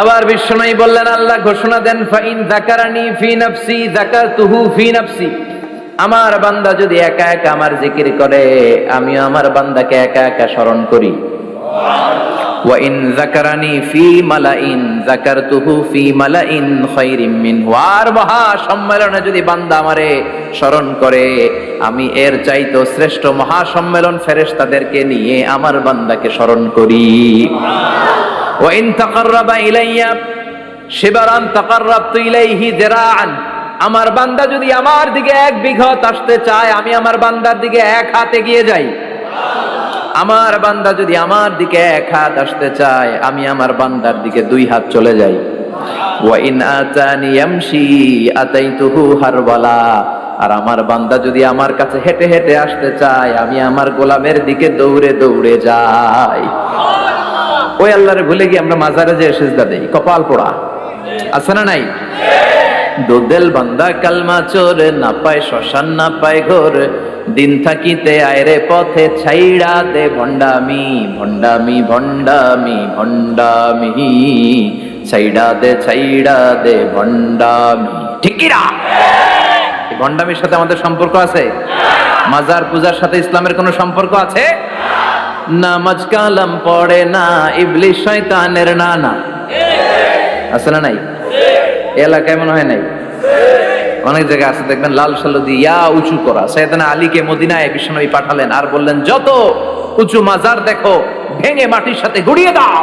আবার বিশ্বনয়ী বললেন, আল্লাহ ঘোষণা দেন, ফাইন জাকারানি ফি নাফসি জাকারতুহু ফি নাফসি। আমার বান্দা যদি একা একা আমার জিকির করে, আমিও আমার বান্দাকে একা একা স্মরণ করি। ওয়াইন জাকারানি ফি মালাইন জাকারতুহু ফি মালাইন খায়রিম মিনহু। আর মহা সম্মেলনে যদি বান্দা আমারে স্মরণ করে, আমি এর চাইতো শ্রেষ্ঠ মহা সম্মেলন ফেরেশতাদেরকে নিয়ে আমার বান্দাকে স্মরণ করি। ওয়াইন তাকাররাবা ইলাইয়া শিবারান তাকাররাবতু ইলাইহি যিরাআন আমার বান্দা যদি আমার দিকে এক বিঘত আসতে চায়, আমি আমার বান্দার দিকে এক হাতে গিয়ে যাই। আমার বান্দা যদি আমার দিকে এক হাত আসতে চায়, আমি আমার বান্দার দিকে দুই হাত চলে যাই। ওয়া ইন আতানি ইয়ামশি আতাইতুহু হারওয়ালা আর আমার বান্দা যদি আমার কাছে হেঁটে হেঁটে আসতে চায়, আমি আমার গোলামের দিকে দৌড়ে দৌড়ে যাই। ওই আল্লাহরে ভুলে গিয়ে আমরা মাজারে যে সেজদা দেই। কপাল পোড়া। আছে না নাই? দোদেল বান্দা কালমা চোর, না পায় শ্মশান, না পায় ঘোর। দিন থাকিতে আয়রে পথে ছাইড়া দে ভণ্ডামি ভণ্ডামি ভণ্ডামি ভণ্ডামি। ছাইড়া দে ছাইড়া দে ভণ্ডামি। ঠিক কি না? ভণ্ডামির সাথে আমাদের সম্পর্ক আছে? মাজার পূজার সাথে ইসলামের কোনো সম্পর্ক আছে? নামাজ কালাম পড়ে না ইবলিশ শয়তানের নানা। আছে না নাই? এলাকায় মনে হয় নাই? অনেক জায়গায় আছে, দেখবেন লাল সালু ইয়া উঁচু করা। সৈয়দানা আলীকে মদিনায় বিশ্বনবী পাঠালেন আর বললেন, যত উঁচু মাজার দেখো, ভেঙে মাটির সাথে গুড়িয়ে দাও।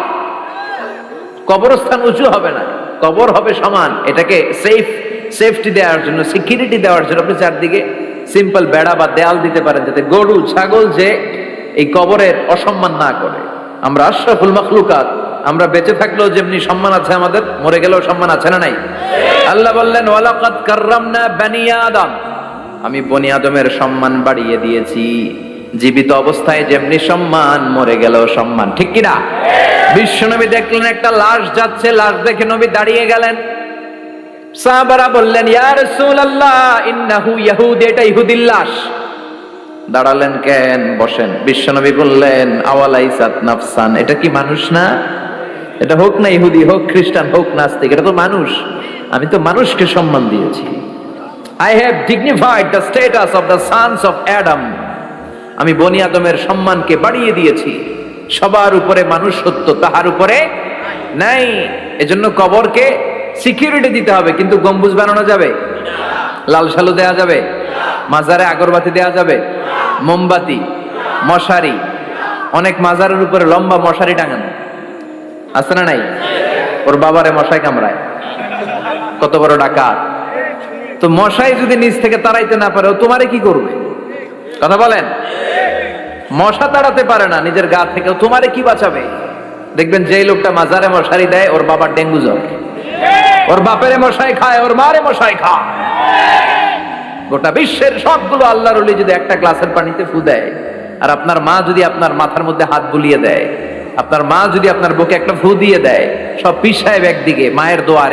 কবরস্থান উঁচু হবে না, কবর হবে সমান। এটাকে সেফ সেফটি দেওয়ার জন্য সিকিউরিটি দেওয়ার জন্য আপনি চারদিকে সিম্পল বেড়া বা দেয়াল দিতে পারেন, যাতে গরু, ছাগল যে এই কবরের অসম্মান না করে। আমরা আশরাফুল মখলুকাত, আমরা বেঁচে থাকলেও যেমনি সম্মান আছে আমাদের, মরে গেলেও সম্মান আছে না নাই? আল্লাহ বললেন, ওয়ালাকাদ কাররামনা বানি আদম। আমি বনি আদমের সম্মান বাড়িয়ে দিয়েছি। জীবিত অবস্থায় যেমনি সম্মান, মরে গেলেও সম্মান। ঠিক কিনা? বিশ্বনবী দেখলেন, একটা লাশ যাচ্ছে, লাশ দেখে নবী দাঁড়িয়ে গেলেন। সাহাবারা বললেন, ইয়া রাসূলুল্লাহ, ইন্নাহু ইয়াহুদ, এটা ইহুদির লাশ। দাঁড়ালেন কেন? বসেন। বিশ্বনবী বললেন, আওয়ালাইসাত নাফসান। এটা কি মানুষ না? এটা হোক না ইহুদি হোক, খ্রিস্টান হোক, নাস্তিক, এটা তো মানুষ। আমি তো মানুষকে সম্মান দিয়েছি। I have dignified the status of the sons of Adam আমি বনি আদমের সম্মানকে বাড়িয়ে দিয়েছি। সবার উপরে মানুষ সত্য তাহার উপরে নাই। এজন্য কবরকে সিকিউরিটি দিতে হবে। কিন্তু গম্বুজ বানানো যাবে? লাল সালু দেয়া যাবে? মাজারে আগরবাতি দেয়া যাবে? মোমবাতি, মশারি। অনেক মাজারের উপরে লম্বা মশারি টাঙানো। আছে না নাই? ওর বাবারে মশাই কামড়ায়। কত বড় ডাকাত। তো মশাই যদি নিজ থেকে তাড়াইতে না পারে তোমারে কি করবে? কথা বলেন? মশা তাড়াতে পারে না, নিজের গা থেকে। তোমারে কি বাঁচাবে? দেখবেন যেই লোকটা মাজারে মশারি দেয়, ওর বাবার ডেঙ্গু জ্বর। ওর বাপেরে মশাই খায়, ওর মারে মশাই খায়। গোটা বিশ্বের সবগুলো আল্লাহর উলি যদি একটা গ্লাসের পানিতে ফু দেয়, আর আপনার মা যদি আপনার মাথার মধ্যে হাত বুলিয়ে দেয়, আপনার মা যদি আপনার বুকে একটা ফু দিয়ে দেয়, সব পিসায় একদিকে, মায়ের দোয়ারে